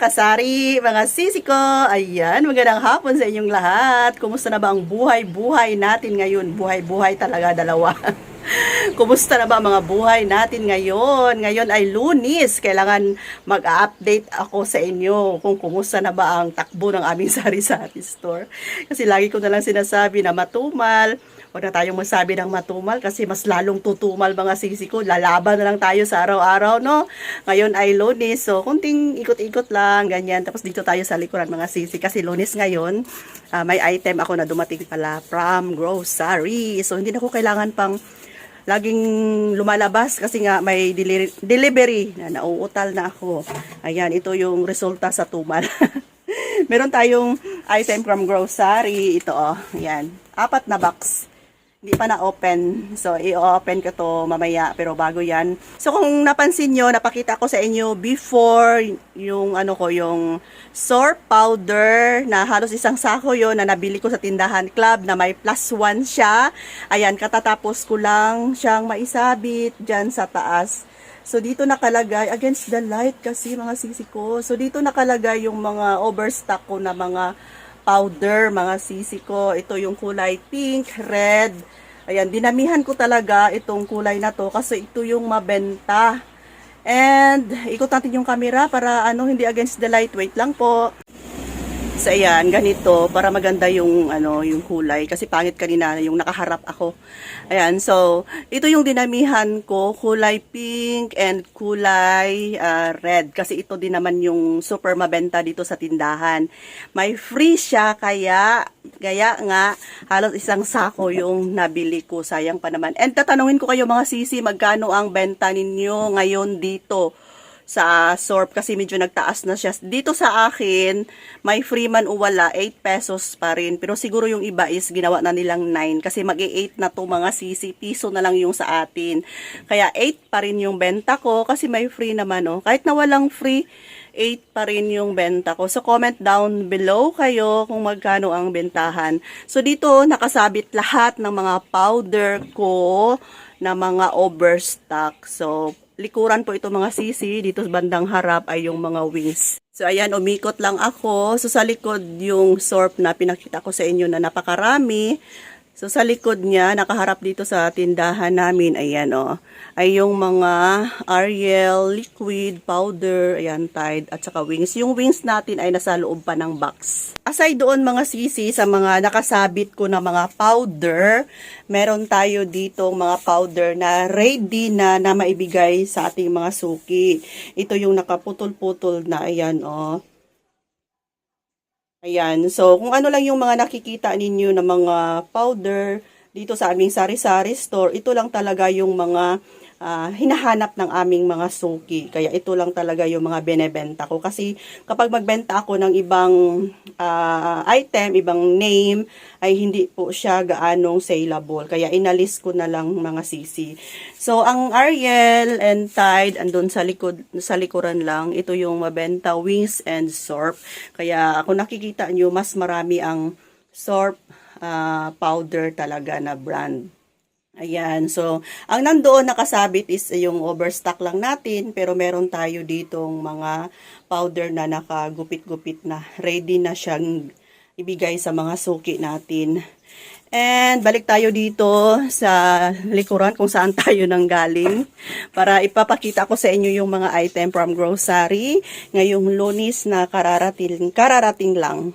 kasari, mga sisi. Ayan, magandang hapon sa inyong lahat. Kumusta na ba ang buhay-buhay natin ngayon? Buhay-buhay talaga dalawa. Kumusta na ba mga buhay natin ngayon? Ngayon ay lunis. Kailangan mag-update ako sa inyo kung kumusta na ba ang takbo ng aming sari-sari store. Kasi lagi ko na lang sinasabi na matumal. Huwag na tayong masabi ng matumal kasi mas lalong tutumal mga sisi ko. Lalaban na lang tayo sa araw-araw, no? Ngayon ay lunis. So, kunting ikot-ikot lang, ganyan. Tapos dito tayo sa likuran mga sisi. Kasi lunis ngayon, ah, may item ako na dumating pala from grocery. So, hindi na ko kailangan pang laging lumalabas kasi nga may deli- delivery na nauutal na ako. Ayan, ito yung resulta sa tumal. Meron tayong item from grocery. Ito, oh. Ayan. Apat na box. Hindi pa na-open. So, i-open ko to mamaya. Pero bago yan. So, kung napansin nyo, napakita ko sa inyo before yung ano ko, yung soap powder na halos isang sako yon na nabili ko sa tindahan club na may plus one siya. Ayan, katatapos ko lang siyang maisabit dyan sa taas. So, dito nakalagay, against the light kasi mga sisi ko. So, dito nakalagay yung mga overstock ko na mga powder, mga sisi ko. Ito yung kulay pink, red. Ayan, dinamihan ko talaga itong kulay na to kasi ito yung mabenta. And, ikot natin yung camera para ano, hindi against the light. Wait lang po. So ayan, ganito para maganda yung ano, yung kulay kasi pangit kanina yung nakaharap ako. Ayan, so ito yung dinamihan ko, kulay pink and kulay ah, red kasi ito din naman yung super mabenta dito sa tindahan. May free siya kaya kaya nga halos isang sako yung nabili ko, sayang pa naman. And tatanungin ko kayo mga sisi, magkano ang benta ninyo ngayon dito? Sa SORP kasi medyo nagtaas na siya. Dito sa akin, may free man o wala, 8 pesos pa rin. Pero siguro yung iba is ginawa na nilang 9 kasi mag 8 na to mga sisi, piso na lang yung sa atin. Kaya 8 pa rin yung benta ko kasi may free naman oh. Kahit na walang free, 8 pa rin yung benta ko. So, comment down below kayo kung magkano ang bentahan. So, dito nakasabit lahat ng mga powder ko na mga overstock. So, likuran po ito mga sisi. Dito sa bandang harap ay yung mga wings. So, ayan, umikot lang ako. So, sa likod yung sorp na pinakita ko sa inyo na napakarami. So, sa likod niya, nakaharap dito sa tindahan namin, ayan o, oh, ay yung mga Ariel, liquid, powder, ayan, Tide, at saka wings. Yung wings natin ay nasa loob pa ng box. Aside doon mga sisi, sa mga nakasabit ko na mga powder, meron tayo dito mga powder na ready na na maibigay sa ating mga suki. Ito yung nakaputol-putol na, ayan o. Oh. Ayan. So, kung ano lang yung mga nakikita ninyo na mga powder dito sa aming sari-sari store, ito lang talaga yung mga uh, hinahanap ng aming mga suki. Kaya ito lang talaga yung mga benebenta ko. Kasi kapag magbenta ako ng ibang uh, item, ibang name, ay hindi po siya gaanong saleable. Kaya inalis ko na lang mga sisi. So, ang Ariel and Tide, andun sa, likod, sa likuran lang, ito yung mabenta, Wings and Sorp. Kaya kung nakikita nyo, mas marami ang Sorp uh, powder talaga na brand. Ayan, so, ang nandoon nakasabit is yung overstock lang natin, pero meron tayo ditong mga powder na nakagupit-gupit na, ready na siyang ibigay sa mga suki natin. And balik tayo dito sa likuran kung saan tayo nang galing para ipapakita ko sa inyo yung mga item from grocery ngayong lunis na kararating, kararating lang.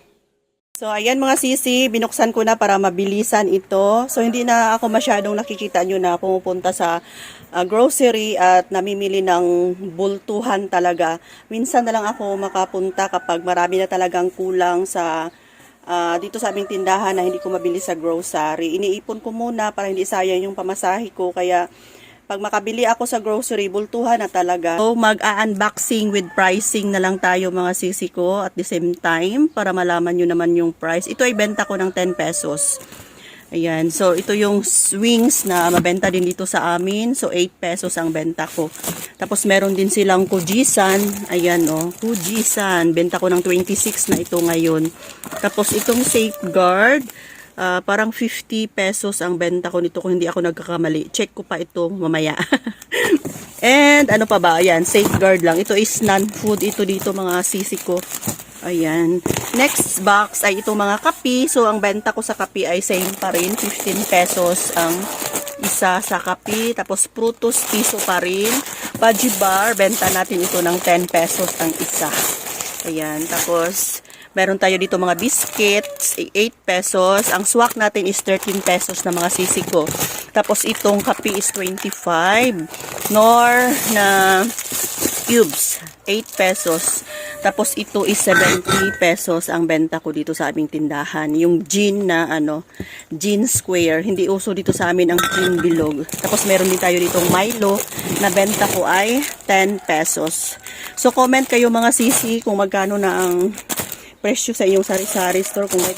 So, ayan mga sisi, binuksan ko na para mabilisan ito. So, hindi na ako masyadong nakikita nyo na pumupunta sa uh, grocery at namimili ng bultuhan talaga. Minsan na lang ako makapunta kapag marami na talagang kulang sa uh, dito sa aming tindahan na hindi ko mabili sa grocery. Iniipon ko muna para hindi sayang yung pamasahe ko. Kaya, pag makabili ako sa grocery, bultuhan na talaga. So, mag-unboxing with pricing na lang tayo mga sisi ko at the same time para malaman nyo naman yung price. Ito ay benta ko ng 10 pesos. Ayan. So, ito yung wings na mabenta din dito sa amin. So, 8 pesos ang benta ko. Tapos, meron din silang kujisan. Ayan, oh. Kujisan. Benta ko ng 26 na ito ngayon. Tapos, itong safeguard uh, parang 50 pesos ang benta ko nito kung hindi ako nagkakamali. Check ko pa ito mamaya. And ano pa ba? Ayan, safeguard lang. Ito is non-food. Ito dito mga sisi ko. Ayan. Next box ay itong mga kapi. So, ang benta ko sa kapi ay same pa rin. 15 pesos ang isa sa kapi. Tapos, Frutos piso pa rin. Paji bar, benta natin ito ng 10 pesos ang isa. Ayan. Tapos, meron tayo dito mga biscuits, 8 pesos. Ang swak natin is 13 pesos na mga sisi ko. Tapos, itong kapi is 25. Nor na cubes, 8 pesos. Tapos ito is 70 pesos ang benta ko dito sa aming tindahan. Yung gin na ano, gin square. Hindi uso dito sa amin ang gin bilog. Tapos meron din tayo ditong Milo na benta ko ay 10 pesos. So comment kayo mga sisi kung magkano na ang presyo sa inyong sari-sari store kung may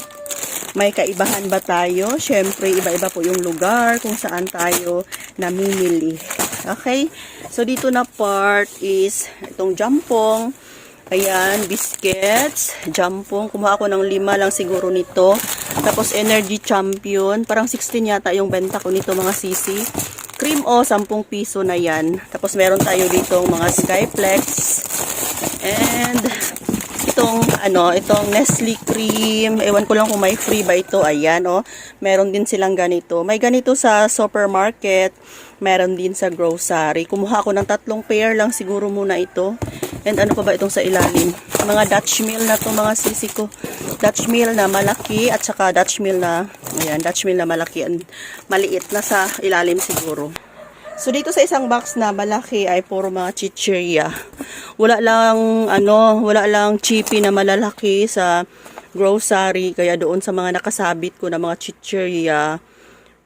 may kaibahan ba tayo? Siyempre, iba-iba po yung lugar kung saan tayo namimili. Okay? So, dito na part is itong jampong. Ayan, biscuits, jampong. Kumuha ako ng lima lang siguro nito. Tapos, energy champion. Parang 16 yata yung benta ko nito mga sisi. Cream o, 10 piso na yan. Tapos, meron tayo dito mga Skyflex. And, itong ano, itong Nestle cream. Ewan ko lang kung may free ba ito. Ayan, oh. Meron din silang ganito. May ganito sa supermarket. Meron din sa grocery. Kumuha ako ng tatlong pair lang siguro muna ito. And ano pa ba itong sa ilalim? Mga Dutch meal na to mga sisi ko. Dutch meal na malaki at saka Dutch meal na, ayan, Dutch meal na malaki and maliit na sa ilalim siguro. So dito sa isang box na malaki ay puro mga chichirya. Wala lang ano, wala lang chippy na malalaki sa grocery kaya doon sa mga nakasabit ko na mga chichirya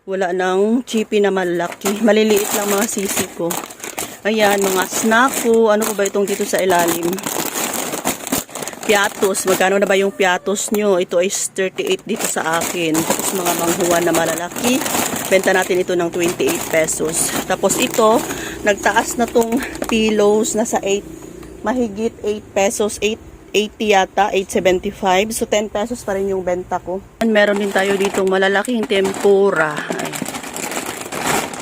wala nang chippy na malaki. Maliliit lang mga sisi ko. Ayan, mga snack ko. Ano ko ba itong dito sa ilalim? Piatos. Magkano na ba yung piatos nyo? Ito ay 38 dito sa akin. Tapos mga manghuwan na malalaki. Benta natin ito ng 28 pesos. Tapos ito, nagtaas na tong pillows na sa 8, mahigit 8 pesos, 8 80 yata, 875. So, 10 pesos pa rin yung benta ko. And meron din tayo ditong malalaking tempura.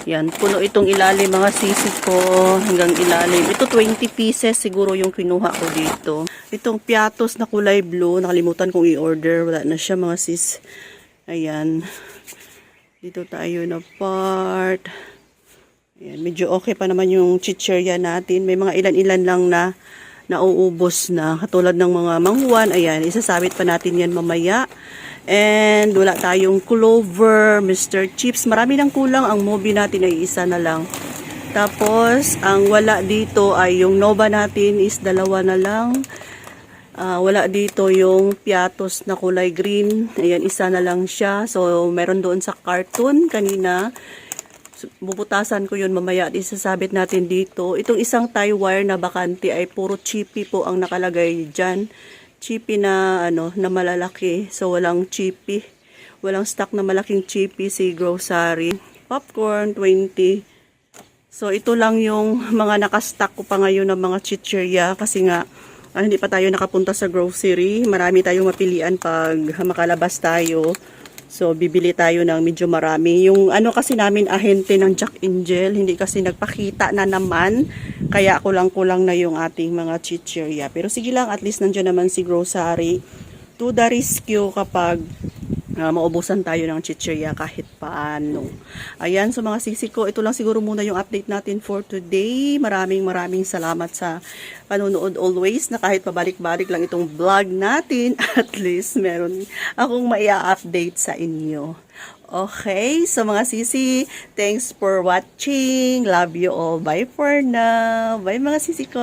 Yan, puno itong ilalim mga sisi ko hanggang ilalim. Ito 20 pieces siguro yung kinuha ko dito. Itong piatos na kulay blue, nakalimutan kong i-order. Wala na siya mga sis. Ayan. Dito tayo na part. Ayan, medyo okay pa naman yung chichirya natin. May mga ilan-ilan lang na nauubos na. Katulad ng mga manghuan, ayan, isasabit pa natin yan mamaya. And wala tayong clover, Mr. Chips. Marami nang kulang. Ang movie natin ay isa na lang. Tapos, ang wala dito ay yung Nova natin is dalawa na lang. Ah, wala dito yung piatos na kulay green. Ayan, isa na lang siya. So, meron doon sa cartoon kanina bubutasan ko yun mamaya at isasabit natin dito. Itong isang tie wire na bakante ay puro chippy po ang nakalagay dyan. Chippy na, ano, na malalaki. So, walang chippy. Walang stock na malaking chippy si grocery. Popcorn, 20. So, ito lang yung mga nakastock ko pa ngayon ng mga chichirya kasi nga, ah, hindi pa tayo nakapunta sa grocery. Marami tayong mapilian pag makalabas tayo. So, bibili tayo ng medyo marami. Yung ano kasi namin ahente ng Jack Angel, hindi kasi nagpakita na naman. Kaya kulang-kulang na yung ating mga chichirya. Pero sige lang, at least nandiyan naman si grocery. To the rescue kapag uh, maubusan tayo ng chichirya kahit paano. Ayan, so mga sisi ko, ito lang siguro muna yung update natin for today. Maraming maraming salamat sa panonood always na kahit pabalik-balik lang itong vlog natin, at least meron akong maia-update sa inyo. Okay, so mga sisi, thanks for watching. Love you all. Bye for now. Bye mga sisi ko.